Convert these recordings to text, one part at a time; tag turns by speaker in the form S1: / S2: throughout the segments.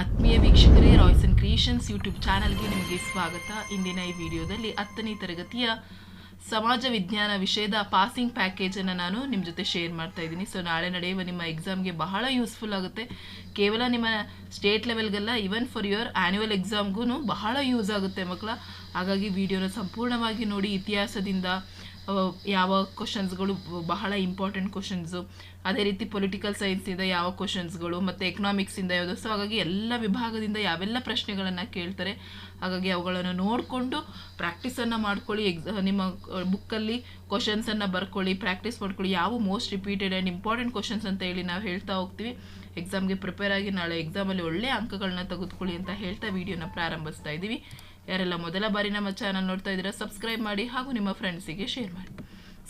S1: ಆತ್ಮೀಯ ವೀಕ್ಷಕರೇ Royce and creations YouTube ಚಾನಲ್ಗೆ ನಿಮಗೆ ಸ್ವಾಗತ. ಇಂದಿನ ಈ ವಿಡಿಯೋದಲ್ಲಿ ಹತ್ತನೇ ತರಗತಿಯ ಸಮಾಜ ವಿಜ್ಞಾನ ವಿಷಯದ ಪಾಸಿಂಗ್ ಪ್ಯಾಕೇಜನ್ನು ನಾನು ನಿಮ್ಮ ಜೊತೆ ಶೇರ್ ಮಾಡ್ತಾ ಇದ್ದೀನಿ. ಸೊ ನಾಳೆ ನಡೆಯುವ ನಿಮ್ಮ ಎಕ್ಸಾಮ್ಗೆ ಬಹಳ ಯೂಸ್ಫುಲ್ ಆಗುತ್ತೆ. ಕೇವಲ ನಿಮ್ಮ ಸ್ಟೇಟ್ ಲೆವೆಲ್ಗೆಲ್ಲ ಈವನ್ ಫಾರ್ ಯುವರ್ ಆ್ಯನ್ಯುವಲ್ ಎಕ್ಸಾಮ್ಗೂ ಬಹಳ ಯೂಸ್ ಆಗುತ್ತೆ ಮಕ್ಕಳ. ಹಾಗಾಗಿ ವಿಡಿಯೋನ ಸಂಪೂರ್ಣವಾಗಿ ನೋಡಿ ಇತಿಹಾಸದಿಂದ ಯಾವ ಕ್ವಶನ್ಸ್ಗಳು ಬಹಳ ಇಂಪಾರ್ಟೆಂಟ್ ಕ್ವಶನ್ಸು ಅದೇ ರೀತಿ ಪೊಲಿಟಿಕಲ್ ಸೈನ್ಸಿಂದ ಯಾವ ಕ್ವಶನ್ಸ್ಗಳು ಮತ್ತು ಎಕನಾಮಿಕ್ಸಿಂದ ಯಾವುದು. ಸೊ ಹಾಗಾಗಿ ಎಲ್ಲ ವಿಭಾಗದಿಂದ ಯಾವೆಲ್ಲ ಪ್ರಶ್ನೆಗಳನ್ನು ಕೇಳ್ತಾರೆ, ಹಾಗಾಗಿ ಅವುಗಳನ್ನು ನೋಡಿಕೊಂಡು ಪ್ರಾಕ್ಟೀಸನ್ನು ಮಾಡ್ಕೊಳ್ಳಿ ಎಕ್ಸ ನಿಮ್ಮ ಬುಕ್ಕಲ್ಲಿ ಕ್ವಶನ್ಸನ್ನು ಬರ್ಕೊಳ್ಳಿ ಪ್ರಾಕ್ಟೀಸ್ ಮಾಡ್ಕೊಳ್ಳಿ. ಯಾವ most repeated and important questions ಅಂತ ಹೇಳಿ ನಾವು ಹೇಳ್ತಾ ಹೋಗ್ತೀವಿ. ಎಕ್ಸಾಮ್ಗೆ ಪ್ರಿಪೇರ್ ಆಗಿ ನಾಳೆ ಎಕ್ಸಾಮಲ್ಲಿ ಒಳ್ಳೆಯ ಅಂಕಗಳನ್ನ ತೆಗೆದುಕೊಳ್ಳಿ ಅಂತ ಹೇಳ್ತಾ ವಿಡಿಯೋನ ಪ್ರಾರಂಭಿಸ್ತಾ ಇದ್ದೀವಿ. ಯಾರೆಲ್ಲ ಮೊದಲ ಬಾರಿ ನಮ್ಮ ಚಾನಲ್ ನೋಡ್ತಾ ಇದ್ದೀರಾ ಸಬ್ಸ್ಕ್ರೈಬ್ ಮಾಡಿ ಹಾಗೂ ನಿಮ್ಮ ಫ್ರೆಂಡ್ಸಿಗೆ ಶೇರ್ ಮಾಡಿ.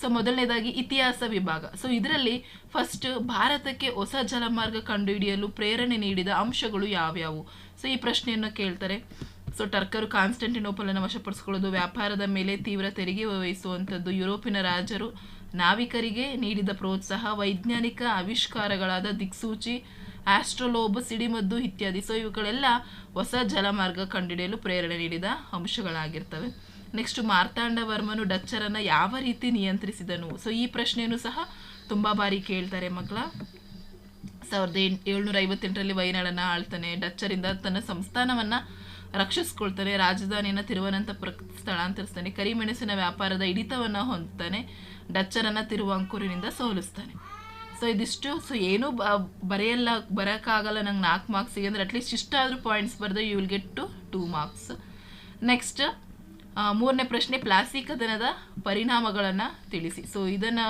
S1: ಸೊ ಮೊದಲನೇದಾಗಿ ಇತಿಹಾಸ ವಿಭಾಗ. ಸೊ ಇದರಲ್ಲಿ ಫಸ್ಟ್ ಭಾರತಕ್ಕೆ ಹೊಸ ಜಲಮಾರ್ಗ ಕಂಡುಹಿಡಿಯಲು ಪ್ರೇರಣೆ ನೀಡಿದ ಅಂಶಗಳು ಯಾವ್ಯಾವು? ಸೊ ಈ ಪ್ರಶ್ನೆಯನ್ನು ಕೇಳ್ತಾರೆ. ಸೊ ಟರ್ಕರು ಕಾನ್ಸ್ಟೆಂಟಿನೋಪಲನ್ನು ವಶಪಡಿಸ್ಕೊಳ್ಳೋದು ವ್ಯಾಪಾರದ ಮೇಲೆ ತೀವ್ರ ತೆರಿಗೆ ವಹಿಸುವಂಥದ್ದು, ಯುರೋಪಿನ ರಾಜರು ನಾವಿಕರಿಗೆ ನೀಡಿದ ಪ್ರೋತ್ಸಾಹ, ವೈಜ್ಞಾನಿಕ ಆವಿಷ್ಕಾರಗಳಾದ ದಿಕ್ಸೂಚಿ ಆಸ್ಟ್ರೋಲೋಬ್ ಸಿಡಿಮದ್ದು ಇತ್ಯಾದಿ. ಸೊ ಇವುಗಳೆಲ್ಲ ಹೊಸ ಜಲಮಾರ್ಗ ಕಂಡುಹಿಡಿಯಲು ಪ್ರೇರಣೆ ನೀಡಿದ ಅಂಶಗಳಾಗಿರ್ತವೆ. ನೆಕ್ಸ್ಟ್ ಮಾರ್ತಾಂಡವರ್ಮನು ಡಚ್ಚರನ್ನು ಯಾವ ರೀತಿ ನಿಯಂತ್ರಿಸಿದನು? ಸೊ ಈ ಪ್ರಶ್ನೆಯನ್ನು ಸಹ ತುಂಬ ಬಾರಿ ಕೇಳ್ತಾರೆ ಮಕ್ಕಳ. ಸಾವಿರದ ಎಂಟು ಏಳ್ನೂರ ಐವತ್ತೆಂಟರಲ್ಲಿ ವಯನಾಡನ್ನು ಆಳ್ತಾನೆ, ಡಚ್ಚರಿಂದ ತನ್ನ ಸಂಸ್ಥಾನವನ್ನು ರಕ್ಷಿಸ್ಕೊಳ್ತಾನೆ, ರಾಜಧಾನಿಯನ್ನು ತಿರುವನಂತಪುರ ಸ್ಥಳಾಂತರಿಸ್ತಾನೆ, ಕರಿಮೆಣಸಿನ ವ್ಯಾಪಾರದ ಹಿಡಿತವನ್ನು ಹೊಂದ್ತಾನೆ, ಡಚ್ಚರನ್ನು ತಿರುವಾಂಕೂರಿನಿಂದ ಸೋಲಿಸ್ತಾನೆ. ಸೊ ಇದಿಷ್ಟು. ಸೊ ಏನೂ ಬರೆಯಲ್ಲ, ಬರೋಕ್ಕಾಗಲ್ಲ, ನಂಗೆ ನಾಲ್ಕು ಮಾರ್ಕ್ಸಿಗೆ ಅಂದರೆ ಅಟ್ಲೀಸ್ಟ್ ಇಷ್ಟಾದರೂ ಪಾಯಿಂಟ್ಸ್ ಬರೆದ you will get two two marks next ಮೂರನೇ ಪ್ರಶ್ನೆ ಪ್ಲಾಸ್ಟಿಕ್ ಕದನದ ಪರಿಣಾಮಗಳನ್ನು ತಿಳಿಸಿ. ಸೊ ಇದನ್ನು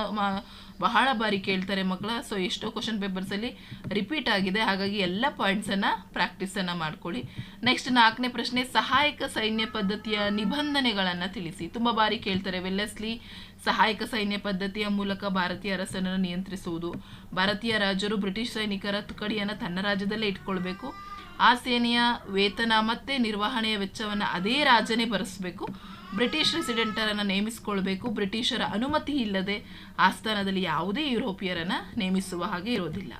S1: ಬಹಳ ಬಾರಿ ಕೇಳ್ತಾರೆ ಮಕ್ಕಳ. ಸೊ ಎಷ್ಟೋ ಕ್ವಶನ್ ಪೇಪರ್ಸಲ್ಲಿ ರಿಪೀಟ್ ಆಗಿದೆ. ಹಾಗಾಗಿ ಎಲ್ಲ ಪಾಯಿಂಟ್ಸನ್ನು ಪ್ರಾಕ್ಟೀಸನ್ನು ಮಾಡ್ಕೊಳ್ಳಿ. ನೆಕ್ಸ್ಟ್ ನಾಲ್ಕನೇ ಪ್ರಶ್ನೆ, ಸಹಾಯಕ ಸೈನ್ಯ ಪದ್ಧತಿಯ ನಿಬಂಧನೆಗಳನ್ನು ತಿಳಿಸಿ. ತುಂಬ ಬಾರಿ ಕೇಳ್ತಾರೆ. ವೆಲ್ಲೆಸ್ಲಿ ಸಹಾಯಕ ಸೈನ್ಯ ಪದ್ಧತಿಯ ಮೂಲಕ ಭಾರತೀಯ ಅರಸನನ್ನು ನಿಯಂತ್ರಿಸುವುದು. ಭಾರತೀಯ ರಾಜರು ಬ್ರಿಟಿಷ್ ಸೈನಿಕರ ತುಕಡಿಯನ್ನು ತನ್ನ ರಾಜ್ಯದಲ್ಲೇ ಇಟ್ಕೊಳ್ಬೇಕು. ಆ ಸೇನೆಯ ವೇತನ ಮತ್ತು ನಿರ್ವಹಣೆಯ ವೆಚ್ಚವನ್ನು ಅದೇ ರಾಜನೇ ಭರಿಸಬೇಕು. ಬ್ರಿಟಿಷ್ ರೆಸಿಡೆಂಟರನ್ನು ನೇಮಿಸಿಕೊಳ್ಬೇಕು, ಬ್ರಿಟಿಷರ ಅನುಮತಿ ಇಲ್ಲದೆ ಆಸ್ಥಾನದಲ್ಲಿ ಯಾವುದೇ ಯುರೋಪಿಯರನ್ನು ನೇಮಿಸುವ ಹಾಗೆ ಇರೋದಿಲ್ಲ.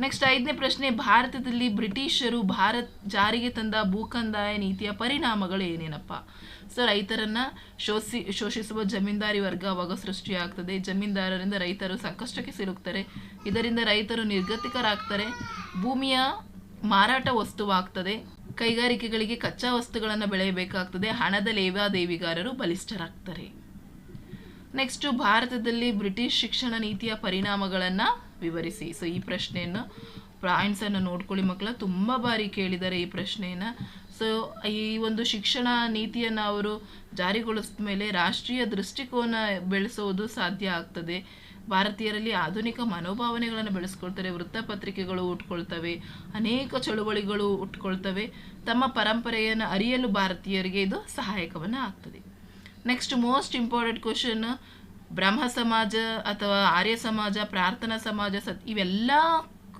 S1: ನೆಕ್ಸ್ಟ್ ಐದನೇ ಪ್ರಶ್ನೆ, ಭಾರತದಲ್ಲಿ ಬ್ರಿಟಿಷರು ಭಾರತ್ ಜಾರಿಗೆ ತಂದ ಭೂಕಂದಾಯ ನೀತಿಯ ಪರಿಣಾಮಗಳು ಏನೇನಪ್ಪ? ಸೊ ರೈತರನ್ನು ಶೋಷಿ, ಶೋಷಿಸುವ ಜಮೀನ್ದಾರಿ ವರ್ಗ ಅವಾಗ ಸೃಷ್ಟಿಯಾಗ್ತದೆ. ಜಮೀನ್ದಾರರಿಂದ ರೈತರು ಸಂಕಷ್ಟಕ್ಕೆ ಸಿಲುಕ್ತಾರೆ. ಇದರಿಂದ ರೈತರು ನಿರ್ಗತಿಕರಾಗ್ತಾರೆ. ಭೂಮಿಯ ಮಾರಾಟ ವಸ್ತುವಾಗ್ತದೆ. ಕೈಗಾರಿಕೆಗಳಿಗೆ ಕಚ್ಚಾ ವಸ್ತುಗಳನ್ನು ಬೆಳೆಯಬೇಕಾಗ್ತದೆ. ಹಣದ ಲೇವಾದೇವಿಗಾರರು ಬಲಿಷ್ಠರಾಗ್ತಾರೆ. ನೆಕ್ಸ್ಟು ಭಾರತದಲ್ಲಿ ಬ್ರಿಟಿಷ್ ಶಿಕ್ಷಣ ನೀತಿಯ ಪರಿಣಾಮಗಳನ್ನು ವಿವರಿಸಿ. ಸೊ ಈ ಪ್ರಶ್ನೆಯನ್ನು ಪಾಯಿಂಟ್ಸನ್ನು ನೋಡ್ಕೊಳ್ಳಿ ಮಕ್ಕಳ. ತುಂಬ ಬಾರಿ ಕೇಳಿದ್ದಾರೆ ಈ ಪ್ರಶ್ನೆಯನ್ನು. ಸೊ ಈ ಒಂದು ಶಿಕ್ಷಣ ನೀತಿಯನ್ನು ಅವರು ಜಾರಿಗೊಳಿಸಿದ ಮೇಲೆ ರಾಷ್ಟ್ರೀಯ ದೃಷ್ಟಿಕೋನ ಬೆಳೆಸೋದು ಸಾಧ್ಯ ಆಗ್ತದೆ. ಭಾರತೀಯರಲ್ಲಿ ಆಧುನಿಕ ಮನೋಭಾವನೆಗಳನ್ನು ಬೆಳೆಸ್ಕೊಳ್ತಾರೆ, ವೃತ್ತಪತ್ರಿಕೆಗಳು ಹುಟ್ಕೊಳ್ತವೆ ಅನೇಕ ಚಳುವಳಿಗಳು ಹುಟ್ಕೊಳ್ತವೆ ತಮ್ಮ ಪರಂಪರೆಯನ್ನು ಅರಿಯಲು ಭಾರತೀಯರಿಗೆ ಇದು ಸಹಾಯಕವನ್ನು ಆಗ್ತದೆ. Next most important question Brahmo Samaj ಅಥವಾ ಆರ್ಯ ಸಮಾಜ, ಪ್ರಾರ್ಥನಾ ಸಮಾಜ, ಸತ್ ಇವೆಲ್ಲ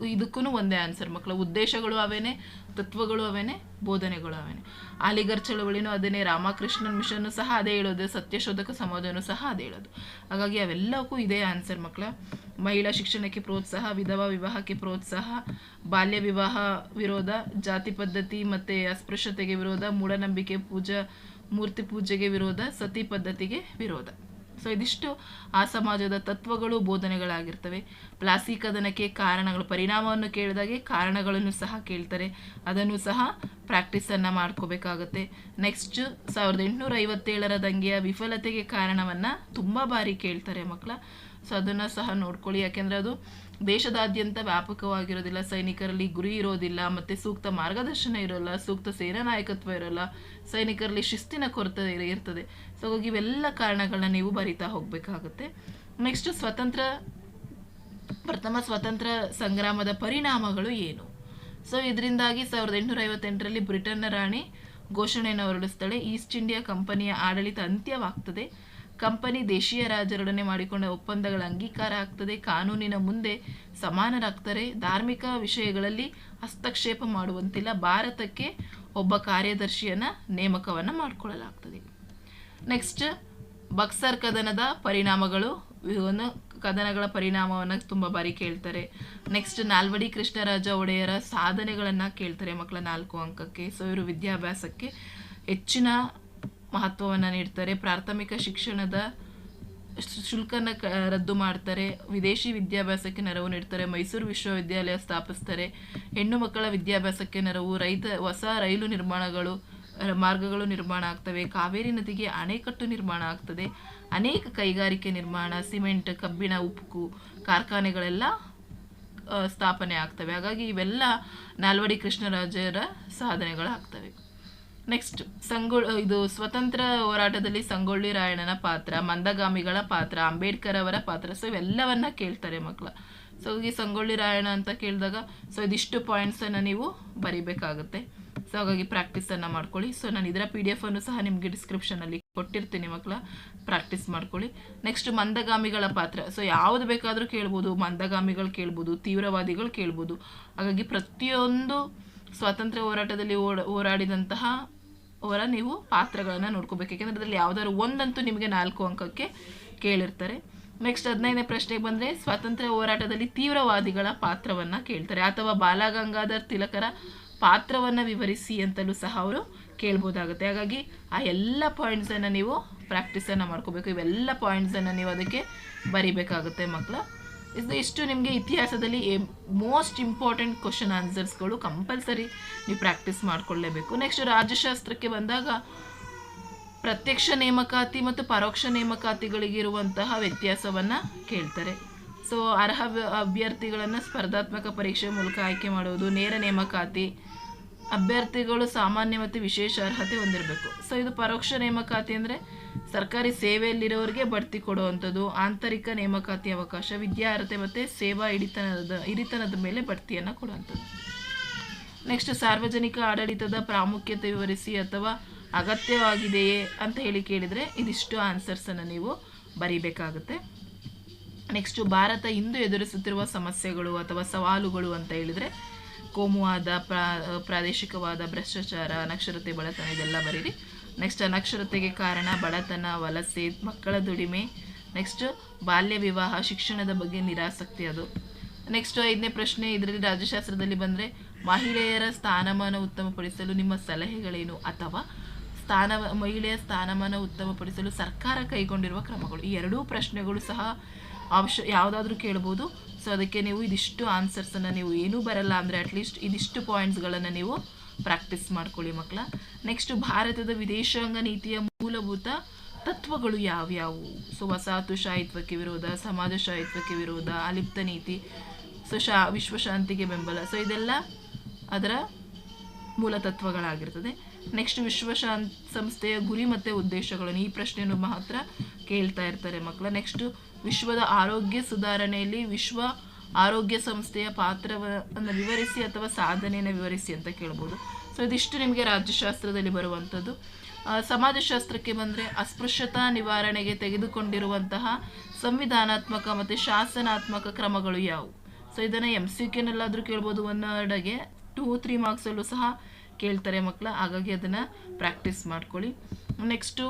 S1: ಇದಕ್ಕೂ ಒಂದೇ ಆನ್ಸರ್ ಮಕ್ಕಳ. ಉದ್ದೇಶಗಳು ಅವೇನೆ, ತತ್ವಗಳು ಅವೇನೆ. ಬೋಧನೆಗಳು ಅವೇನೆ ಅಲಿಗರ್ ಚಳವಳಿನೂ ಅದನ್ನೇ, ರಾಮಕೃಷ್ಣನ್ ಮಿಷನ್ನು ಸಹ ಅದೇ ಹೇಳೋದು, ಸತ್ಯಶೋಧಕ ಸಮಾಜನೂ ಸಹ ಅದೇ ಹೇಳೋದು. ಹಾಗಾಗಿ ಅವೆಲ್ಲಕ್ಕೂ ಇದೇ ಆನ್ಸರ್ ಮಕ್ಕಳ ಮಹಿಳಾ ಶಿಕ್ಷಣಕ್ಕೆ ಪ್ರೋತ್ಸಾಹ, ವಿಧವಾ ವಿವಾಹಕ್ಕೆ ಪ್ರೋತ್ಸಾಹ, ಬಾಲ್ಯ ವಿವಾಹ ವಿರೋಧ, ಜಾತಿ ಪದ್ಧತಿ ಮತ್ತು ಅಸ್ಪೃಶ್ಯತೆಗೆ ವಿರೋಧ, ಮೂಢನಂಬಿಕೆ ಪೂಜಾ, ಮೂರ್ತಿ ಪೂಜೆಗೆ ವಿರೋಧ, ಸತಿ ಪದ್ಧತಿಗೆ ವಿರೋಧ. ಸೊ ಇದಿಷ್ಟು ಆ ಸಮಾಜದ ತತ್ವಗಳು, ಬೋಧನೆಗಳಾಗಿರ್ತವೆ. ಪ್ಲಾಸ್ಟಿಕ್ ಕದನಕ್ಕೆ ಕಾರಣಗಳು, ಪರಿಣಾಮವನ್ನು ಕೇಳಿದಾಗೆ ಕಾರಣಗಳನ್ನು ಸಹ ಕೇಳ್ತಾರೆ. ಅದನ್ನು ಸಹ ಪ್ರಾಕ್ಟೀಸನ್ನು ಮಾಡ್ಕೋಬೇಕಾಗತ್ತೆ. ನೆಕ್ಸ್ಟ್ ಸಾವಿರದ ಎಂಟುನೂರ ಐವತ್ತೇಳರ ದಂಗೆಯ ವಿಫಲತೆಗೆ ಕಾರಣವನ್ನು ತುಂಬ ಬಾರಿ ಕೇಳ್ತಾರೆ ಮಕ್ಕಳ. ಸೊ ಅದನ್ನು ಸಹ ನೋಡ್ಕೊಳ್ಳಿ. ಯಾಕೆಂದರೆ ಅದು ದೇಶದಾದ್ಯಂತ ವ್ಯಾಪಕವಾಗಿರೋದಿಲ್ಲ. ಸೈನಿಕರಲ್ಲಿ ಗುರಿ ಇರೋದಿಲ್ಲ, ಮತ್ತು ಸೂಕ್ತ ಮಾರ್ಗದರ್ಶನ ಇರೋಲ್ಲ, ಸೂಕ್ತ ಸೇನಾ ನಾಯಕತ್ವ ಇರೋಲ್ಲ. ಸೈನಿಕರಲ್ಲಿ ಶಿಸ್ತಿನ ಕೊರತೆ ಇರ್ತದೆ. ಸೊ ಹಾಗಾಗಿ ಇವೆಲ್ಲ ಕಾರಣಗಳನ್ನ ನೀವು ಬರಿತಾ ಹೋಗಬೇಕಾಗುತ್ತೆ. ನೆಕ್ಸ್ಟ್ ಸ್ವತಂತ್ರ ಪ್ರಥಮ ಸ್ವತಂತ್ರ ಸಂಗ್ರಾಮದ ಪರಿಣಾಮಗಳು ಏನು? ಸೊ, ಇದರಿಂದಾಗಿ ಸಾವಿರದ ಎಂಟುನೂರ ಐವತ್ತೆಂಟರಲ್ಲಿ ಬ್ರಿಟನ್ನ ರಾಣಿ ಘೋಷಣೆಯನ್ನು ಹೊರಡಿಸ್ತಾಳೆ ಈಸ್ಟ್ ಇಂಡಿಯಾ ಕಂಪನಿಯ ಆಡಳಿತ ಅಂತ್ಯವಾಗ್ತದೆ. ಕಂಪನಿ ದೇಶೀಯ ರಾಜರೊಡನೆ ಮಾಡಿಕೊಂಡ ಒಪ್ಪಂದಗಳ ಅಂಗೀಕಾರ ಆಗ್ತದೆ. ಕಾನೂನಿನ ಮುಂದೆ ಸಮಾನರಾಗ್ತಾರೆ. ಧಾರ್ಮಿಕ ವಿಷಯಗಳಲ್ಲಿ ಹಸ್ತಕ್ಷೇಪ ಮಾಡುವಂತಿಲ್ಲ. ಭಾರತಕ್ಕೆ ಒಬ್ಬ ಕಾರ್ಯದರ್ಶಿಯನ್ನ ನೇಮಕವನ್ನು ಮಾಡಿಕೊಳ್ಳಲಾಗ್ತದೆ. ನೆಕ್ಸ್ಟ್, ಬಕ್ಸರ್ ಕದನದ ಪರಿಣಾಮಗಳು ಇವನ್ನು ಕದನಗಳ ಪರಿಣಾಮವನ್ನು ತುಂಬ ಬಾರಿ ಕೇಳ್ತಾರೆ. ನೆಕ್ಸ್ಟ್ ನಾಲ್ವಡಿ ಕೃಷ್ಣರಾಜ ಒಡೆಯರ ಸಾಧನೆಗಳನ್ನು ಕೇಳ್ತಾರೆ ಮಕ್ಕಳ ನಾಲ್ಕು ಅಂಕಕ್ಕೆ. ಸೊ ಇವರು ವಿದ್ಯಾಭ್ಯಾಸಕ್ಕೆ ಹೆಚ್ಚಿನ ಮಹತ್ವವನ್ನು ನೀಡ್ತಾರೆ. ಪ್ರಾಥಮಿಕ ಶಿಕ್ಷಣದ ಶುಲ್ಕನ ರದ್ದು ಮಾಡ್ತಾರೆ. ವಿದೇಶಿ ವಿದ್ಯಾಭ್ಯಾಸಕ್ಕೆ ನೆರವು ನೀಡ್ತಾರೆ. ಮೈಸೂರು ವಿಶ್ವವಿದ್ಯಾಲಯ ಸ್ಥಾಪಿಸ್ತಾರೆ. ಹೆಣ್ಣು ಮಕ್ಕಳ ವಿದ್ಯಾಭ್ಯಾಸಕ್ಕೆ ನೆರವು, ರೈತ, ಹೊಸ ರೈಲು ನಿರ್ಮಾಣಗಳು, ಮಾರ್ಗಗಳು ನಿರ್ಮಾಣ ಆಗ್ತವೆ. ಕಾವೇರಿ ನದಿಗೆ ಅಣೆಕಟ್ಟು ನಿರ್ಮಾಣ ಆಗ್ತದೆ. ಅನೇಕ ಕೈಗಾರಿಕೆ ನಿರ್ಮಾಣ, ಸಿಮೆಂಟ್, ಕಬ್ಬಿಣ ಉಪ್ಪು ಕಾರ್ಖಾನೆಗಳೆಲ್ಲ ಸ್ಥಾಪನೆ ಆಗ್ತವೆ. ಹಾಗಾಗಿ ಇವೆಲ್ಲ ನಾಲ್ವಡಿ ಕೃಷ್ಣರಾಜರ ಸಾಧನೆಗಳಾಗ್ತವೆ. ನೆಕ್ಸ್ಟ್ ಸಂಗೊ, ಇದು ಸ್ವತಂತ್ರ ಹೋರಾಟದಲ್ಲಿ ಸಂಗೊಳ್ಳಿ ರಾಯಣ್ಣನ ಪಾತ್ರ, ಮಂದಗಾಮಿಗಳ ಪಾತ್ರ, ಅಂಬೇಡ್ಕರ್ ಅವರ ಪಾತ್ರ. ಸೊ ಇವೆಲ್ಲವನ್ನ ಕೇಳ್ತಾರೆ ಮಕ್ಕಳ ಸೊ ಈ ಸಂಗೊಳ್ಳಿ ರಾಯಣ್ಣ ಅಂತ ಕೇಳಿದಾಗ ಸೊ ಇದಿಷ್ಟು ಪಾಯಿಂಟ್ಸನ್ನು ನೀವು ಬರಿಬೇಕಾಗುತ್ತೆ. ಸೊ ಹಾಗಾಗಿ ಪ್ರಾಕ್ಟೀಸನ್ನು ಮಾಡ್ಕೊಳ್ಳಿ. ಸೊ ನಾನು ಇದರ ಪಿ ಡಿ ಎಫ್ ಅನ್ನು ಸಹ ನಿಮಗೆ ಡಿಸ್ಕ್ರಿಪ್ಷನಲ್ಲಿ ಕೊಟ್ಟಿರ್ತೀನಿ ಮಕ್ಕಳ ಪ್ರಾಕ್ಟೀಸ್ ಮಾಡ್ಕೊಳ್ಳಿ. ನೆಕ್ಸ್ಟ್ ಮಂದಗಾಮಿಗಳ ಪಾತ್ರ. ಸೊ ಯಾವುದು ಬೇಕಾದರೂ ಕೇಳ್ಬೋದು. ಮಂದಗಾಮಿಗಳು ಕೇಳ್ಬೋದು. ತೀವ್ರವಾದಿಗಳು ಕೇಳ್ಬೋದು. ಹಾಗಾಗಿ ಪ್ರತಿಯೊಂದು ಸ್ವಾತಂತ್ರ್ಯ ಹೋರಾಟದಲ್ಲಿ ಓಡ, ಹೋರಾಡಿದಂತಹ ಅವರ ನೀವು ಪಾತ್ರಗಳನ್ನು ನೋಡ್ಕೋಬೇಕು. ಯಾಕೆಂದರೆ ಅದರಲ್ಲಿ ಯಾವ್ದಾದ್ರು ಒಂದಂತೂ ನಿಮಗೆ ನಾಲ್ಕು ಅಂಕಕ್ಕೆ ಕೇಳಿರ್ತಾರೆ. ನೆಕ್ಸ್ಟ್ ಹದಿನೈದನೇ ಪ್ರಶ್ನೆಗೆ ಬಂದರೆ ಸ್ವಾತಂತ್ರ್ಯ ಹೋರಾಟದಲ್ಲಿ ತೀವ್ರವಾದಿಗಳ ಪಾತ್ರವನ್ನು ಕೇಳ್ತಾರೆ. ಅಥವಾ ಬಾಲಗಂಗಾಧರ್ ತಿಲಕರ ಪಾತ್ರವನ್ನು ವಿವರಿಸಿ ಅಂತಲೂ ಸಹ ಅವರು ಕೇಳ್ಬೋದಾಗುತ್ತೆ. ಹಾಗಾಗಿ ಆ ಎಲ್ಲ ಪಾಯಿಂಟ್ಸನ್ನು ನೀವು ಪ್ರಾಕ್ಟೀಸನ್ನು ಮಾಡ್ಕೋಬೇಕು. ಇವೆಲ್ಲ ಪಾಯಿಂಟ್ಸನ್ನು ನೀವು ಅದಕ್ಕೆ ಬರಿಬೇಕಾಗುತ್ತೆ ಮಕ್ಕಳ ಇದು ಇಷ್ಟು ನಿಮಗೆ ಇತಿಹಾಸದಲ್ಲಿ ಮೋಸ್ಟ್ ಇಂಪಾರ್ಟೆಂಟ್ ಕ್ವಶನ್ ಆನ್ಸರ್ಸ್ಗಳು ಕಂಪಲ್ಸರಿ ನೀವು ಪ್ರಾಕ್ಟೀಸ್ ಮಾಡ್ಕೊಳ್ಳೇಬೇಕು. ನೆಕ್ಸ್ಟ್ ರಾಜ್ಯಶಾಸ್ತ್ರಕ್ಕೆ ಬಂದಾಗ ಪ್ರತ್ಯಕ್ಷ ನೇಮಕಾತಿ ಮತ್ತು ಪರೋಕ್ಷ ನೇಮಕಾತಿಗಳಿಗೆ ಇರುವಂತಹ ವ್ಯತ್ಯಾಸವನ್ನು ಕೇಳ್ತಾರೆ. ಸೊ ಅರ್ಹ ಅಭ್ಯರ್ಥಿಗಳನ್ನು ಸ್ಪರ್ಧಾತ್ಮಕ ಪರೀಕ್ಷೆ ಮೂಲಕ ಆಯ್ಕೆ ಮಾಡುವುದು ನೇರ ನೇಮಕಾತಿ. ಅಭ್ಯರ್ಥಿಗಳು ಸಾಮಾನ್ಯ ಮತ್ತು ವಿಶೇಷ ಅರ್ಹತೆ ಹೊಂದಿರಬೇಕು. ಸೊ ಇದು ಪರೋಕ್ಷ ನೇಮಕಾತಿ ಅಂದರೆ ಸರ್ಕಾರಿ ಸೇವೆಯಲ್ಲಿರೋರಿಗೆ ಬಡ್ತಿ ಕೊಡುವಂಥದ್ದು, ಆಂತರಿಕ ನೇಮಕಾತಿ ಅವಕಾಶ ವಿದ್ಯಾರ್ಹತೆ ಮತ್ತು ಸೇವಾ ಹಿಡಿತನದ ಹಿರಿತನದ ಮೇಲೆ ಬಡ್ತಿಯನ್ನು ಕೊಡುವಂಥದ್ದು. ನೆಕ್ಸ್ಟ್ ಸಾರ್ವಜನಿಕ ಆಡಳಿತದ ಪ್ರಾಮುಖ್ಯತೆ ವಿವರಿಸಿ ಅಥವಾ ಅಗತ್ಯವಾಗಿದೆಯೇ ಅಂತ ಹೇಳಿ ಕೇಳಿದರೆ ಇದಿಷ್ಟು ಆನ್ಸರ್ಸನ್ನು ನೀವು ಬರೀಬೇಕಾಗುತ್ತೆ. ನೆಕ್ಸ್ಟ್ ಭಾರತ ಇಂದು ಎದುರಿಸುತ್ತಿರುವ ಸಮಸ್ಯೆಗಳು ಅಥವಾ ಸವಾಲುಗಳು ಅಂತ ಹೇಳಿದರೆ, ಕೋಮುವಾದ ಪ್ರಾ, ಪ್ರಾದೇಶಿಕವಾದ ಭ್ರಷ್ಟಾಚಾರ, ಅನಕ್ಷರತೆ, ಬಡತನ, ಇದೆಲ್ಲ ಬರೀರಿ. ನೆಕ್ಸ್ಟ್ ಅನಕ್ಷರತೆಗೆ ಕಾರಣ ಬಡತನ, ವಲಸೆ, ಮಕ್ಕಳ ದುಡಿಮೆ. ನೆಕ್ಸ್ಟ್ ಬಾಲ್ಯ ವಿವಾಹ, ಶಿಕ್ಷಣದ ಬಗ್ಗೆ ನಿರಾಸಕ್ತಿ ಅದು. ನೆಕ್ಸ್ಟ್ ಐದನೇ ಪ್ರಶ್ನೆ ಇದರಲ್ಲಿ ರಾಜ್ಯಶಾಸ್ತ್ರದಲ್ಲಿ ಬಂದರೆ, ಮಹಿಳೆಯರ ಸ್ಥಾನಮಾನ ಉತ್ತಮಪಡಿಸಲು ನಿಮ್ಮ ಸಲಹೆಗಳೇನು ಅಥವಾ ಸ್ಥಾನ ಮಹಿಳೆಯ ಸ್ಥಾನಮಾನ ಉತ್ತಮಪಡಿಸಲು ಸರ್ಕಾರ ಕೈಗೊಂಡಿರುವ ಕ್ರಮಗಳು? ಈ ಎರಡೂ ಪ್ರಶ್ನೆಗಳು ಸಹ ಅವಶ್ಯ ಯಾವುದಾದ್ರೂ ಕೇಳ್ಬೋದು. ಸೊ ಅದಕ್ಕೆ ನೀವು ಇದಿಷ್ಟು ಆನ್ಸರ್ಸನ್ನು ನೀವು ಏನೂ ಬರಲ್ಲ ಅಂದರೆ ಅಟ್ಲೀಸ್ಟ್ ಇದಿಷ್ಟು ಪಾಯಿಂಟ್ಸ್ಗಳನ್ನು ನೀವು ಪ್ರಾಕ್ಟೀಸ್ ಮಾಡ್ಕೊಳ್ಳಿ ಮಕ್ಕಳ ನೆಕ್ಸ್ಟ್ ಭಾರತದ ವಿದೇಶಾಂಗ ನೀತಿಯ ಮೂಲಭೂತ ತತ್ವಗಳು ಯಾವ್ಯಾವು? ಸೊ ವಸಾಹತುಶಾಹಿತ್ವಕ್ಕೆ ವಿರೋಧ ಸಮಾಜಶಾಹಿತ್ವಕ್ಕೆ ವಿರೋಧ, ಅಲಿಪ್ತ ನೀತಿ, ಸೊ, ಶಾ, ವಿಶ್ವಶಾಂತಿಗೆ ಬೆಂಬಲ. ಸೊ ಇದೆಲ್ಲ ಅದರ ಮೂಲ ತತ್ವಗಳಾಗಿರ್ತದೆ. ನೆಕ್ಸ್ಟ್ ವಿಶ್ವಶಾಂತ್ ಸಂಸ್ಥೆಯ ಗುರಿ ಮತ್ತು ಉದ್ದೇಶಗಳನ್ನು ಈ ಪ್ರಶ್ನೆಯನ್ನು ಮಾತ್ರ ಕೇಳ್ತಾ ಇರ್ತಾರೆ ಮಕ್ಕಳ ನೆಕ್ಸ್ಟ್ ವಿಶ್ವದ ಆರೋಗ್ಯ ಸುಧಾರಣೆಯಲ್ಲಿ ವಿಶ್ವ ಆರೋಗ್ಯ ಸಂಸ್ಥೆಯ ಪಾತ್ರವನ್ನು ವಿವರಿಸಿ ಅಥವಾ ಸಾಧನೆಯನ್ನು ವಿವರಿಸಿ ಅಂತ ಕೇಳ್ಬೋದು. ಸೊ ಇದಿಷ್ಟು ನಿಮಗೆ ರಾಜ್ಯಶಾಸ್ತ್ರದಲ್ಲಿ ಬರುವಂಥದ್ದು. ಸಮಾಜಶಾಸ್ತ್ರಕ್ಕೆ ಬಂದರೆ ಅಸ್ಪೃಶ್ಯತಾ ನಿವಾರಣೆಗೆ ತೆಗೆದುಕೊಂಡಿರುವಂತಹ ಸಂವಿಧಾನಾತ್ಮಕ ಮತ್ತು ಶಾಸನಾತ್ಮಕ ಕ್ರಮಗಳು ಯಾವುವು? ಸೊ ಇದನ್ನು ಎಂ ಸಿ ಕೆನಲ್ಲಾದರೂ ಕೇಳ್ಬೋದು. ಒನ್ ಅಡಗೆ ಟೂ ತ್ರೀ ಮಾರ್ಕ್ಸಲ್ಲೂ ಸಹ ಕೇಳ್ತಾರೆ ಮಕ್ಕಳ ಹಾಗಾಗಿ ಅದನ್ನು ಪ್ರಾಕ್ಟೀಸ್ ಮಾಡ್ಕೊಳ್ಳಿ. ನೆಕ್ಸ್ಟು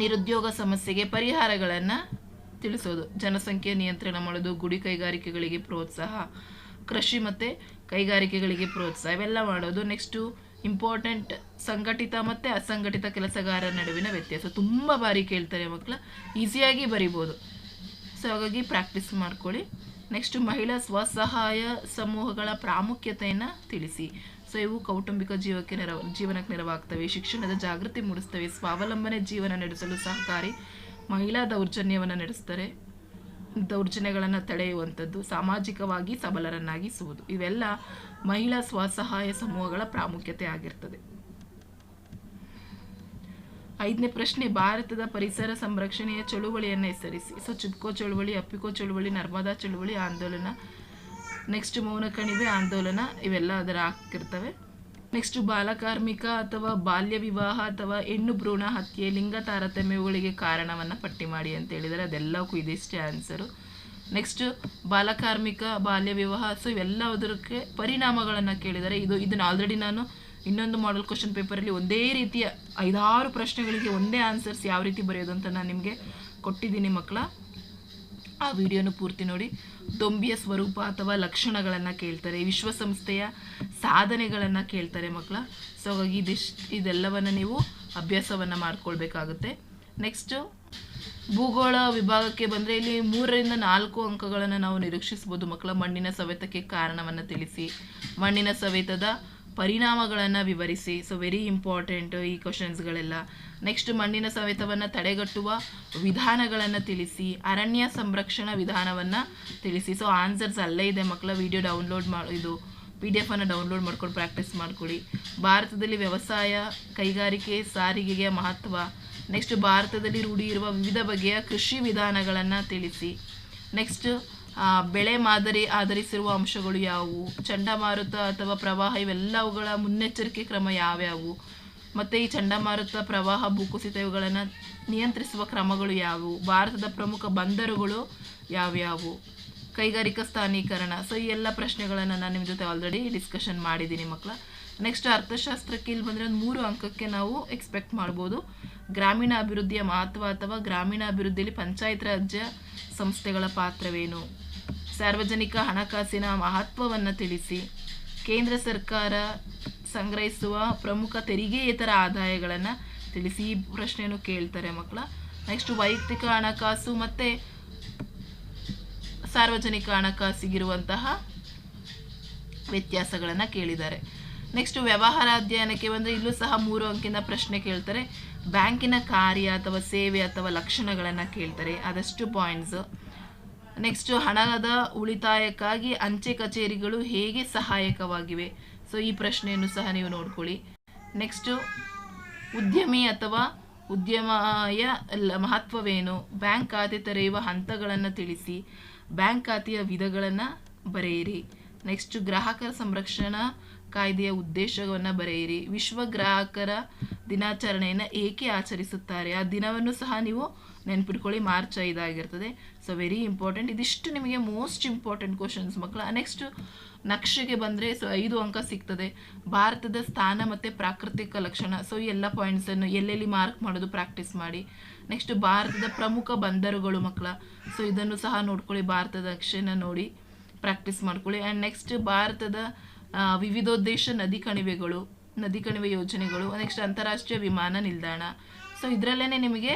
S1: ನಿರುದ್ಯೋಗ ಸಮಸ್ಯೆಗೆ ಪರಿಹಾರಗಳನ್ನು ತಿಳಿಸೋದು. ಜನಸಂಖ್ಯೆ ನಿಯಂತ್ರಣ ಮಾಡೋದು, ಗುಡಿ ಕೈಗಾರಿಕೆಗಳಿಗೆ ಪ್ರೋತ್ಸಾಹ, ಕೃಷಿ ಮತ್ತು ಕೈಗಾರಿಕೆಗಳಿಗೆ ಪ್ರೋತ್ಸಾಹ, ಇವೆಲ್ಲ ಮಾಡೋದು. ನೆಕ್ಸ್ಟು ಇಂಪಾರ್ಟೆಂಟ್ ಸಂಘಟಿತ ಮತ್ತು ಅಸಂಘಟಿತ ಕೆಲಸಗಾರರ ನಡುವಿನ ವ್ಯತ್ಯಾಸ. ತುಂಬ ಬಾರಿ ಕೇಳ್ತಾರೆ ಮಕ್ಕಳು ಈಸಿಯಾಗಿ ಬರಿಬೋದು. ಸೊ ಹಾಗಾಗಿ ಪ್ರಾಕ್ಟೀಸ್ ಮಾಡ್ಕೊಳ್ಳಿ. ನೆಕ್ಸ್ಟ್ ಮಹಿಳಾ ಸ್ವಸಹಾಯ ಸಮೂಹಗಳ ಪ್ರಾಮುಖ್ಯತೆಯನ್ನು ತಿಳಿಸಿ. ಸೊ ಇವು ಕೌಟುಂಬಿಕ ಜೀವಕ್ಕೆ ನೆರವು, ಜೀವನಕ್ಕೆ ನೆರವಾಗ್ತವೆ. ಶಿಕ್ಷಣದ ಜಾಗೃತಿ ಮೂಡಿಸ್ತವೆ. ಸ್ವಾವಲಂಬನೆ ಜೀವನ ನಡೆಸಲು ಸಹಕಾರಿ ಮಹಿಳಾ ದೌರ್ಜನ್ಯವನ್ನು ನಡೆಸ್ತಾರೆ ದೌರ್ಜನ್ಯಗಳನ್ನು ತಡೆಯುವಂಥದ್ದು ಸಾಮಾಜಿಕವಾಗಿ ಸಬಲರನ್ನಾಗಿಸುವುದು. ಇವೆಲ್ಲ ಮಹಿಳಾ ಸ್ವಸಹಾಯ ಸಮೂಹಗಳ ಪ್ರಾಮುಖ್ಯತೆ ಆಗಿರ್ತದೆ. ಐದನೇ ಪ್ರಶ್ನೆ, ಭಾರತದ ಪರಿಸರ ಸಂರಕ್ಷಣೆಯ ಚಳುವಳಿಯನ್ನು ಹೆಸರಿಸಿ. ಸೊ ಚಿಪ್ಕೋ ಚಳುವಳಿ, ಅಪ್ಪಿಕೋ ಚಳುವಳಿ, ನರ್ಮದಾ ಚಳುವಳಿ, ಆಂದೋಲನ, ನೆಕ್ಸ್ಟ್ ಮೌನ ಕಣಿವೆ ಆಂದೋಲನ ಇವೆಲ್ಲ ಅದರ ಹಾಕಿರ್ತವೆ. ನೆಕ್ಸ್ಟ್ ಬಾಲಕಾರ್ಮಿಕ ಅಥವಾ ಬಾಲ್ಯ ವಿವಾಹ ಅಥವಾ ಹೆಣ್ಣು ಭ್ರೂಣ ಹತ್ಯೆ, ಲಿಂಗ ತಾರತಮ್ಯಗಳಿಗೆ ಕಾರಣವನ್ನು ಪಟ್ಟಿ ಮಾಡಿ ಅಂತ ಹೇಳಿದರೆ ಅದೆಲ್ಲಕ್ಕೂ ಇದಿಷ್ಟೇ ಆನ್ಸರು ನೆಕ್ಸ್ಟ್ ಬಾಲಕಾರ್ಮಿಕ ಬಾಲ್ಯ ವಿವಾಹ ಸೊ ಇವೆಲ್ಲದಕ್ಕೆ ಪರಿಣಾಮಗಳನ್ನು ಕೇಳಿದರೆ ಇದು, ಇದನ್ನು ಆಲ್ರೆಡಿ ನಾನು ಇನ್ನೊಂದು ಮಾಡಲ್ ಕ್ವಶನ್ ಪೇಪರಲ್ಲಿ ಒಂದೇ ರೀತಿಯ ಐದಾರು ಪ್ರಶ್ನೆಗಳಿಗೆ ಒಂದೇ ಆನ್ಸರ್ಸ್ ಯಾವ ರೀತಿ ಬರೆಯೋದು ಅಂತ ನಾನು ನಿಮಗೆ ಕೊಟ್ಟಿದ್ದೀನಿ ಮಕ್ಕಳ. ಆ ವಿಡಿಯೋನು ಪೂರ್ತಿ ನೋಡಿ. ದೊಂಬಿಯ ಸ್ವರೂಪ ಅಥವಾ ಲಕ್ಷಣಗಳನ್ನು ಕೇಳ್ತಾರೆ. ವಿಶ್ವಸಂಸ್ಥೆಯ ಸಾಧನೆಗಳನ್ನು ಕೇಳ್ತಾರೆ ಮಕ್ಕಳ ಸೊ ಹಾಗಾಗಿ ಇದಿಷ್ಟು ಇದೆಲ್ಲವನ್ನು ನೀವು ಅಭ್ಯಾಸವನ್ನು ಮಾಡ್ಕೊಳ್ಬೇಕಾಗುತ್ತೆ. ನೆಕ್ಸ್ಟು ಭೂಗೋಳ ವಿಭಾಗಕ್ಕೆ ಬಂದರೆ ಇಲ್ಲಿ ಮೂರರಿಂದ ನಾಲ್ಕು ಅಂಕಗಳನ್ನು ನಾವು ನಿರೀಕ್ಷಿಸ್ಬೋದು ಮಕ್ಕಳ ಮಣ್ಣಿನ ಸವೆತಕ್ಕೆ ಕಾರಣವನ್ನು ತಿಳಿಸಿ. ಮಣ್ಣಿನ ಸವೆತದ ಪರಿಣಾಮಗಳನ್ನು ವಿವರಿಸಿ. ಸೊ ವೆರಿ ಇಂಪಾರ್ಟೆಂಟ್ ಈ ಕ್ವಶನ್ಸ್ಗಳೆಲ್ಲ ನೆಕ್ಸ್ಟ್ ಮಣ್ಣಿನ ಸವೆತವನ್ನು ತಡೆಗಟ್ಟುವ ವಿಧಾನಗಳನ್ನು ತಿಳಿಸಿ, ಅರಣ್ಯ ಸಂರಕ್ಷಣಾ ವಿಧಾನವನ್ನು ತಿಳಿಸಿ. ಸೊ ಆನ್ಸರ್ಸ್ ಅಲ್ಲೇ ಇದೆ ಮಕ್ಕಳ ವಿಡಿಯೋ ಡೌನ್ಲೋಡ್ ಮಾಡಿ ಇದು ಪಿ ಡಿ ಎಫನ್ನು ಡೌನ್ಲೋಡ್ ಮಾಡ್ಕೊಂಡು ಪ್ರಾಕ್ಟೀಸ್ ಮಾಡ್ಕೊಳ್ಳಿ ಭಾರತದಲ್ಲಿ ವ್ಯವಸಾಯ, ಕೈಗಾರಿಕೆ, ಸಾರಿಗೆಗೆ ಮಹತ್ವ. ನೆಕ್ಸ್ಟ್ ಭಾರತದಲ್ಲಿ ರೂಢಿ ಇರುವ ವಿವಿಧ ಬಗೆಯ ಕೃಷಿ ವಿಧಾನಗಳನ್ನು ತಿಳಿಸಿ. ನೆಕ್ಸ್ಟ್ ಬೆಳೆ ಮಾದರಿ ಆಧರಿಸಿರುವ ಅಂಶಗಳು ಯಾವುವು? ಚಂಡಮಾರುತ ಅಥವಾ ಪ್ರವಾಹ, ಇವೆಲ್ಲವುಗಳ ಮುನ್ನೆಚ್ಚರಿಕೆ ಕ್ರಮ ಯಾವ್ಯಾವು? ಮತ್ತು ಈ ಚಂಡಮಾರುತ, ಪ್ರವಾಹ, ಭೂಕುಸಿತ ಇವುಗಳನ್ನು ನಿಯಂತ್ರಿಸುವ ಕ್ರಮಗಳು ಯಾವುವು? ಭಾರತದ ಪ್ರಮುಖ ಬಂದರುಗಳು ಯಾವ್ಯಾವು? ಕೈಗಾರಿಕಾ ಸ್ಥಾನೀಕರಣ. ಸೊ ಈ ಎಲ್ಲ ಪ್ರಶ್ನೆಗಳನ್ನು ನಾನು ನಿಮ್ಮ ಜೊತೆ ಆಲ್ರೆಡಿ ಡಿಸ್ಕಷನ್ ಮಾಡಿದ್ದೀನಿ ಮಕ್ಕಳ ನೆಕ್ಸ್ಟ್ ಅರ್ಥಶಾಸ್ತ್ರಕ್ಕೆ ಇಲ್ಲಿ ಬಂದರೆ ಒಂದು ಮೂರು ಅಂಕಕ್ಕೆ ನಾವು ಎಕ್ಸ್ಪೆಕ್ಟ್ ಮಾಡ್ಬೋದು. ಗ್ರಾಮೀಣ ಅಭಿವೃದ್ಧಿಯ ಮಹತ್ವ ಅಥವಾ ಗ್ರಾಮೀಣ ಅಭಿವೃದ್ಧಿಯಲ್ಲಿ ಪಂಚಾಯತ್ ರಾಜ್ಯ ಸಂಸ್ಥೆಗಳ ಪಾತ್ರವೇನು? ಸಾರ್ವಜನಿಕ ಹಣಕಾಸಿನ ಮಹತ್ವವನ್ನು ತಿಳಿಸಿ ಕೇಂದ್ರ ಸರ್ಕಾರ ಸಂಗ್ರಹಿಸುವ ಪ್ರಮುಖ ತೆರಿಗೆಯೇತರ ಆದಾಯಗಳನ್ನು ತಿಳಿಸಿ ಈ ಪ್ರಶ್ನೆಯನ್ನು ಕೇಳ್ತಾರೆ ಮಕ್ಕಳ. ನೆಕ್ಸ್ಟ್ ವೈಯಕ್ತಿಕ ಹಣಕಾಸು ಮತ್ತು ಸಾರ್ವಜನಿಕ ಹಣಕಾಸಿಗಿರುವಂತಹ ವ್ಯತ್ಯಾಸಗಳನ್ನು ಕೇಳಿದ್ದಾರೆ. ನೆಕ್ಸ್ಟ್ ವ್ಯವಹಾರ ಅಧ್ಯಯನಕ್ಕೆ ಬಂದರೆ ಇಲ್ಲೂ ಸಹ ಮೂರು ಅಂಕಿನ ಪ್ರಶ್ನೆ ಕೇಳ್ತಾರೆ. ಬ್ಯಾಂಕಿನ ಕಾರ್ಯ ಅಥವಾ ಸೇವೆ ಅಥವಾ ಲಕ್ಷಣಗಳನ್ನು ಕೇಳ್ತಾರೆ. ಅದಷ್ಟು ಪಾಯಿಂಟ್ಸ್ ನೆಕ್ಸ್ಟ್ ಹಣದ ಉಳಿತಾಯಕ್ಕಾಗಿ ಅಂಚೆ ಕಚೇರಿಗಳು ಹೇಗೆ ಸಹಾಯಕವಾಗಿವೆ? ಸೊ ಈ ಪ್ರಶ್ನೆಯನ್ನು ಸಹ ನೀವು ನೋಡ್ಕೊಳ್ಳಿ. ನೆಕ್ಸ್ಟು ಉದ್ಯಮಿ ಅಥವಾ ಉದ್ಯಮಯ ಮಹತ್ವವೇನು? ಬ್ಯಾಂಕ್ ಖಾತೆ ತೆರೆಯುವ ಹಂತಗಳನ್ನು ತಿಳಿಸಿ. ಬ್ಯಾಂಕ್ ಖಾತೆಯ ವಿಧಗಳನ್ನು ಬರೆಯಿರಿ. ನೆಕ್ಸ್ಟ್ ಗ್ರಾಹಕರ ಸಂರಕ್ಷಣಾ ಕಾಯ್ದೆಯ ಉದ್ದೇಶವನ್ನು ಬರೆಯಿರಿ. ವಿಶ್ವ ಗ್ರಾಹಕರ ದಿನಾಚರಣೆಯನ್ನು ಏಕೆ ಆಚರಿಸುತ್ತಾರೆ? ಆ ದಿನವನ್ನು ಸಹ ನೀವು ನೆನ್ಪಿಟ್ಕೊಳ್ಳಿ, ಮಾರ್ಚ್ ಐದಾಗಿರ್ತದೆ ಸೊ ವೆರಿ ಇಂಪಾರ್ಟೆಂಟ್ ಇದಿಷ್ಟು ನಿಮಗೆ ಮೋಸ್ಟ್ ಇಂಪಾರ್ಟೆಂಟ್ ಕ್ವಶನ್ಸ್ ಮಕ್ಕಳ. ನೆಕ್ಸ್ಟ್ ನಕ್ಷೆಗೆ ಬಂದರೆ ಸೊ ಐದು ಅಂಕ ಸಿಗ್ತದೆ. ಭಾರತದ ಸ್ಥಾನ ಮತ್ತು ಪ್ರಾಕೃತಿಕ ಲಕ್ಷಣ. ಸೊ ಎಲ್ಲ ಪಾಯಿಂಟ್ಸನ್ನು ಎಲ್ಲೆಲ್ಲಿ ಮಾರ್ಕ್ ಮಾಡೋದು ಪ್ರಾಕ್ಟೀಸ್ ಮಾಡಿ. ನೆಕ್ಸ್ಟ್ ಭಾರತದ ಪ್ರಮುಖ ಬಂದರುಗಳು ಮಕ್ಕಳ. ಸೊ ಇದನ್ನು ಸಹ ನೋಡ್ಕೊಳ್ಳಿ, ಭಾರತದ ನಕ್ಷೆನ ನೋಡಿ ಪ್ರಾಕ್ಟೀಸ್ ಮಾಡ್ಕೊಳ್ಳಿ. ಆ್ಯಂಡ್ ನೆಕ್ಸ್ಟ್ ಭಾರತದ ವಿವಿಧೋದ್ದೇಶ ನದಿ ಕಣಿವೆಗಳು, ನದಿ ಕಣಿವೆ ಯೋಜನೆಗಳು. ನೆಕ್ಸ್ಟ್ ಅಂತಾರಾಷ್ಟ್ರೀಯ ವಿಮಾನ ನಿಲ್ದಾಣ. ಸೊ ಇದರಲ್ಲೇ ನಿಮಗೆ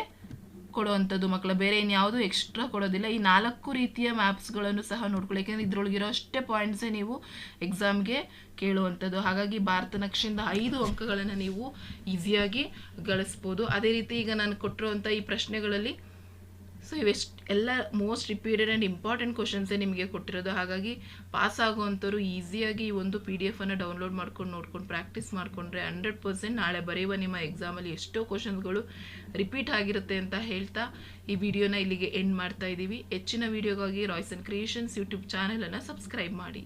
S1: ಕೊಡುವಂಥದ್ದು ಮಕ್ಕಳ, ಬೇರೆ ಇನ್ಯಾವುದು ಎಕ್ಸ್ಟ್ರಾ ಕೊಡೋದಿಲ್ಲ. ಈ ನಾಲ್ಕು ರೀತಿಯ ಮ್ಯಾಪ್ಸ್ಗಳನ್ನು ಸಹ ನೋಡ್ಕೊಳ್ಳಿ. ಯಾಕೆಂದರೆ ಇದ್ರೊಳಗಿರೋ ಅಷ್ಟೇ ಪಾಯಿಂಟ್ಸೇ ನೀವು ಎಕ್ಸಾಮ್ಗೆ ಕೇಳುವಂಥದ್ದು. ಹಾಗಾಗಿ ಭಾರತ ನಕ್ಷೆಯಿಂದ ಐದು ಅಂಕಗಳನ್ನು ನೀವು ಈಸಿಯಾಗಿ ಗಳಿಸ್ಬೋದು. ಅದೇ ರೀತಿ ಈಗ ನಾನು ಕೊಟ್ಟಿರುವಂಥ ಈ ಪ್ರಶ್ನೆಗಳಲ್ಲಿ ಸೊ ಇವೆಷ್ಟು ಎಲ್ಲ ಮೋಸ್ಟ್ ರಿಪೀಟೆಡ್ ಆ್ಯಂಡ್ ಇಂಪಾರ್ಟೆಂಟ್ ಕ್ವಶನ್ಸೇ ನಿಮಗೆ ಕೊಟ್ಟಿರೋದು. ಹಾಗಾಗಿ ಪಾಸ್ ಆಗುವಂಥವ್ರು ಈಸಿಯಾಗಿ ಈ ಒಂದು ಪಿ ಡಿ ಎಫನ್ನು ಡೌನ್ಲೋಡ್ ಮಾಡ್ಕೊಂಡು ನೋಡ್ಕೊಂಡು ಪ್ರಾಕ್ಟೀಸ್ ಮಾಡಿಕೊಂಡ್ರೆ ಹಂಡ್ರೆಡ್ ಪರ್ಸೆಂಟ್ ನಾಳೆ ಬರೆಯುವ ನಿಮ್ಮ ಎಕ್ಸಾಮಲ್ಲಿ ಎಷ್ಟೋ ಕ್ವಶನ್ಸ್ಗಳು ರಿಪೀಟ್ ಆಗಿರುತ್ತೆ ಅಂತ ಹೇಳ್ತಾ ಈ ವಿಡಿಯೋನ ಇಲ್ಲಿಗೆ ಎಂಡ್ ಮಾಡ್ತಾ ಇದ್ದೀವಿ ಹೆಚ್ಚಿನ ವಿಡಿಯೋಗಾಗಿ ರಾಯ್ಸನ್ ಕ್ರಿಯೇಷನ್ಸ್ ಯೂಟ್ಯೂಬ್ ಚಾನಲನ್ನು ಸಬ್ಸ್ಕ್ರೈಬ್ ಮಾಡಿ.